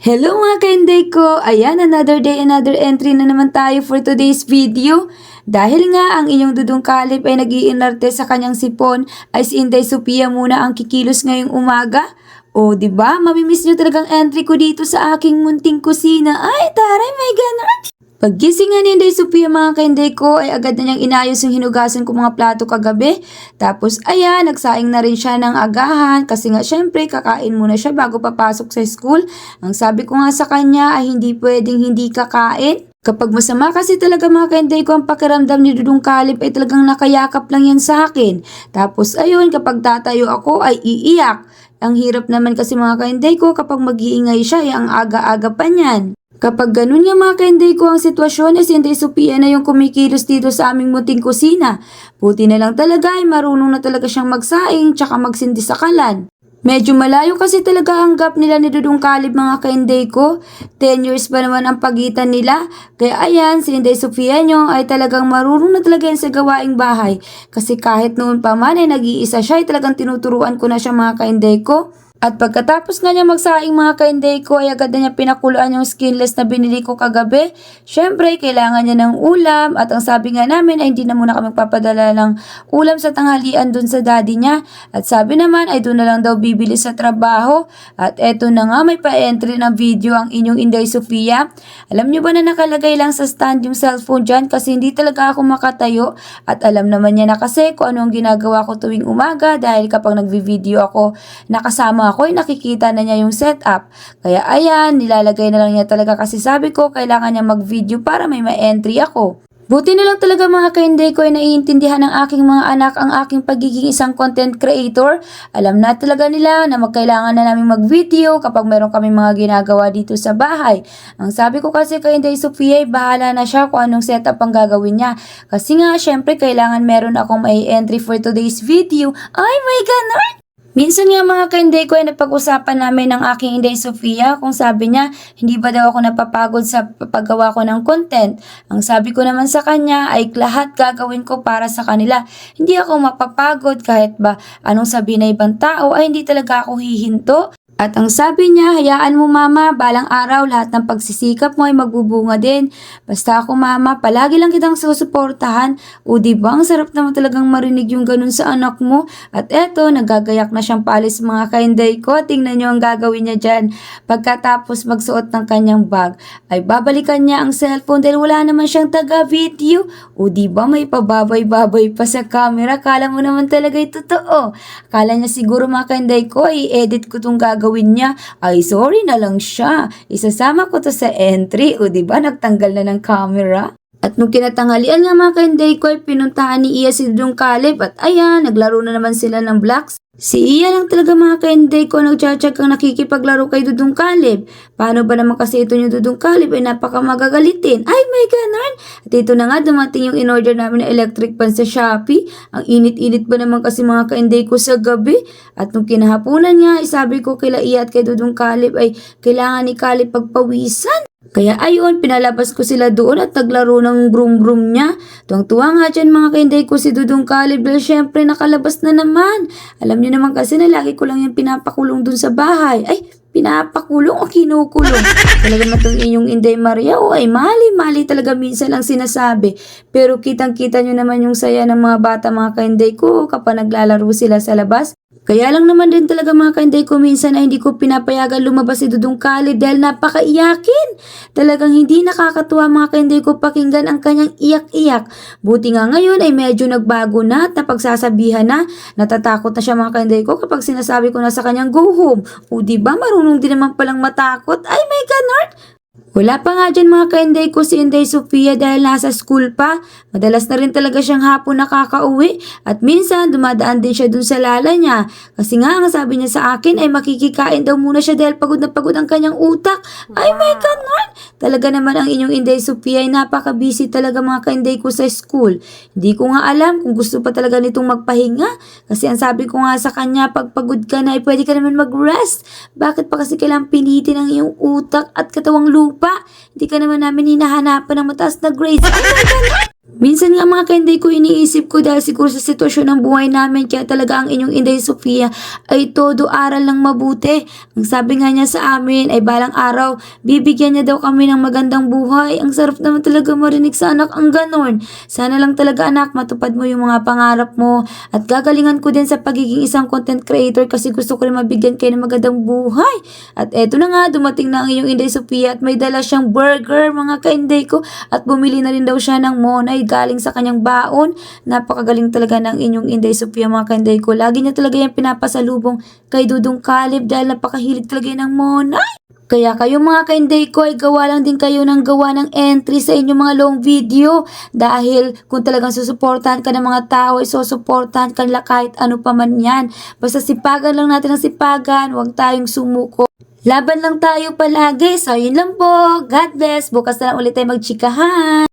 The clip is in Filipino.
Hello mga kainday ko! Ayan, another day, another entry na naman tayo for today's video. Dahil nga ang inyong dudong kalip ay nag sa kanyang sipon, ay si Inday Sophia muna ang kikilos ngayong umaga. O, di ba? Mamimiss nyo talagang entry ko dito sa aking munting kusina. Ay, taray, may ganon! Paggising nga ni Inday Sophia mga kainday ko ay agad na niyang inayos yung hinugasan ko mga plato kagabi. Tapos ayan, nagsaing na rin siya ng agahan kasi nga syempre kakain muna siya bago papasok sa school. Ang sabi ko nga sa kanya ay hindi pwedeng hindi kakain. Kapag masama kasi talaga mga kainday ko ang pakiramdam ni Dudong Kalip ay talagang nakayakap lang yan sa akin. Tapos ayun, kapag tatayo ako ay iiyak. Ang hirap naman kasi mga kainday ko kapag mag-iingay siya ay ang aga-aga pa niyan. Kapag ganun nga mga kainday ko ang sitwasyon ay si Inday Sophia na yung kumikilos dito sa aming munting kusina. Buti na lang talaga ay marunong na talaga siyang magsaing tsaka magsindi sa kalan. Medyo malayo kasi talaga ang gap nila ni Dudong Kalib mga kainday ko. 10 years pa naman ang pagitan nila. Kaya ayan, si Inday Sofia nyo ay talagang marunong na talaga yan sa gawaing bahay. Kasi kahit noon pa man ay nag-iisa siya ay talagang tinuturuan ko na siya mga kainday ko. At pagkatapos nga niya magsaing mga kainday ko ay agad na niya pinakuluan yung skinless na binili ko kagabi. Siyempre, kailangan niya ng ulam at ang sabi nga namin ay hindi na muna kami papadala ng ulam sa tanghalian dun sa daddy niya. At sabi naman ay doon na lang daw bibili sa trabaho. At eto na nga may pa-entry ng video ang inyong Inday Sofia. Alam niyo ba na nakalagay lang sa stand yung cellphone dyan kasi hindi talaga ako makatayo. At alam naman niya na kasi kung ano ang ginagawa ko tuwing umaga dahil kapag nagvi-video ako nakasama ako ay nakikita na niya yung setup. Kaya ayan, nilalagay na lang niya talaga kasi sabi ko kailangan niya mag-video para may ma-entry ako. Buti na lang talaga mga kainday ko ay naiintindihan ng aking mga anak ang aking pagiging isang content creator. Alam na talaga nila na magkailangan na namin mag-video kapag meron kami mga ginagawa dito sa bahay. Ang sabi ko kasi kay Inday Sofia ay bahala na siya kung anong setup ang gagawin niya. Kasi nga, syempre kailangan meron akong may entry for today's video. Ay, my ganon! Minsan nga mga kainday ko ay napag-usapan namin ng aking Inday Sofia kung sabi niya hindi ba daw ako napapagod sa paggawa ko ng content. Ang sabi ko naman sa kanya ay lahat gagawin ko para sa kanila. Hindi ako mapapagod kahit ba anong sabi na ibang tao ay hindi talaga ako hihinto. At ang sabi niya, hayaan mo mama, balang araw lahat ng pagsisikap mo ay magbubunga din. Basta ako mama, palagi lang kitang susuportahan. O di ba, ang sarap naman talagang marinig yung ganun sa anak mo. At eto, nagagayak na siyang paalis mga kainday ko. Tingnan niyo ang gagawin niya dyan. Pagkatapos magsuot ng kanyang bag, ay babalikan niya ang cellphone dahil wala naman siyang taga-video. O di ba, may pababay-babay pa sa camera. Kala mo naman talaga ito totoo. Kala niya siguro mga kainday ko, i-edit ko tong gagawin niya. Ay, sorry na lang siya. Isasama ko to sa entry. O di ba nagtanggal na ng camera? Nung kinatanghalian nga mga kainday ko pinuntahan ni Iya si Dudong Kalib at ayan, naglaro na naman sila ng blocks. Si Iya lang talaga mga kainday ko nagtsatsak ang nakikipaglaro kay Dudong Kalib. Paano ba naman kasi ito yung Dudong Kalib ay napaka magagalitin. Ay may ganon! At ito na nga dumating yung in-order namin na electric pan sa Shopee. Ang init-init ba naman kasi mga kainday ko sa gabi. At nung kinahapunan nga, isabi ko kila Iya at kay Dudong Kalib ay kailangan ni Kalib pagpawisan. Kaya ayun, pinalabas ko sila doon at naglaro ng broom-broom niya. Tuwang-tuwa nga dyan mga kainday ko si Dudong dahil syempre nakalabas na naman. Alam niyo naman kasi na lagi ko lang yung pinapakulong dun sa bahay. Ay, pinapakulong o kinukulong. Talaga na itong inyong Inday Maria o ay mali-mali talaga minsan ang sinasabi. Pero kitang-kita nyo naman yung saya ng mga bata mga kainday ko kapag naglalaro sila sa labas. Kaya lang naman din talaga mga kainday ko minsan ay hindi ko pinapayagan lumabas si Dudong Kalib dahil napakaiyakin. Talagang hindi nakakatuwa mga kainday ko pakinggan ang kanyang iyak-iyak. Buti nga ngayon ay medyo nagbago na at napagsasabihan na. Natatakot na siya mga kainday ko kapag sinasabi ko na sa kanyang go home. O di ba marunong din naman palang matakot? Ay my ganon! Wala pa nga dyan mga kainday ko si Inday Sofia dahil nasa school pa. Madalas na rin talaga siyang hapon nakakauwi at minsan dumadaan din siya dun sa lala niya. Kasi nga ang sabi niya sa akin ay makikikain daw muna siya dahil pagod na pagod ang kanyang utak. Ay may ganon! Talaga naman ang inyong Inday Sofia ay napaka-busy talaga mga kainday ko sa school. Hindi ko nga alam kung gusto pa talaga nitong magpahinga. Kasi ang sabi ko nga sa kanya, pag pagod ka na ay pwede ka naman mag-rest. Bakit pa kasi kailangang pilitin ang iyong utak at katawang lupa? Hindi ka naman namin hinahanapan ng mataas na grades. God! Minsan nga mga kainday ko iniisip ko dahil siguro sa sitwasyon ng buhay namin kaya talaga ang inyong Inday Sofia ay todo aral lang mabuti. Ang sabi nga niya sa amin ay balang araw, bibigyan niya daw kami ng magandang buhay. Ang sarap naman talaga marinig sa anak ang ganon. Sana lang talaga anak matupad mo yung mga pangarap mo at gagalingan ko din sa pagiging isang content creator kasi gusto ko rin mabigyan kayo ng magandang buhay. At eto na nga, dumating na ang inyong Inday Sofia at may dala siyang burger mga kainday ko at bumili na rin daw siya ng monay galing sa kanyang baon. Napakagaling talaga ng inyong Inday Sofia mga kainday ko. Lagi niya talaga yung pinapasalubong kay Dudong Kalib dahil napakahilig talaga ng monay. Kaya kayo mga kainday ko ay gawa lang din kayo ng gawa ng entry sa inyong mga long video dahil kung talagang susuportahan ka ng mga tao ay susuportahan ka nila kahit ano pa man yan. Basta sipagan lang natin ang sipagan, huwag tayong sumuko. Laban lang tayo palagi. So, yun lang po. God bless. Bukas na lang ulit tayo magchikahan.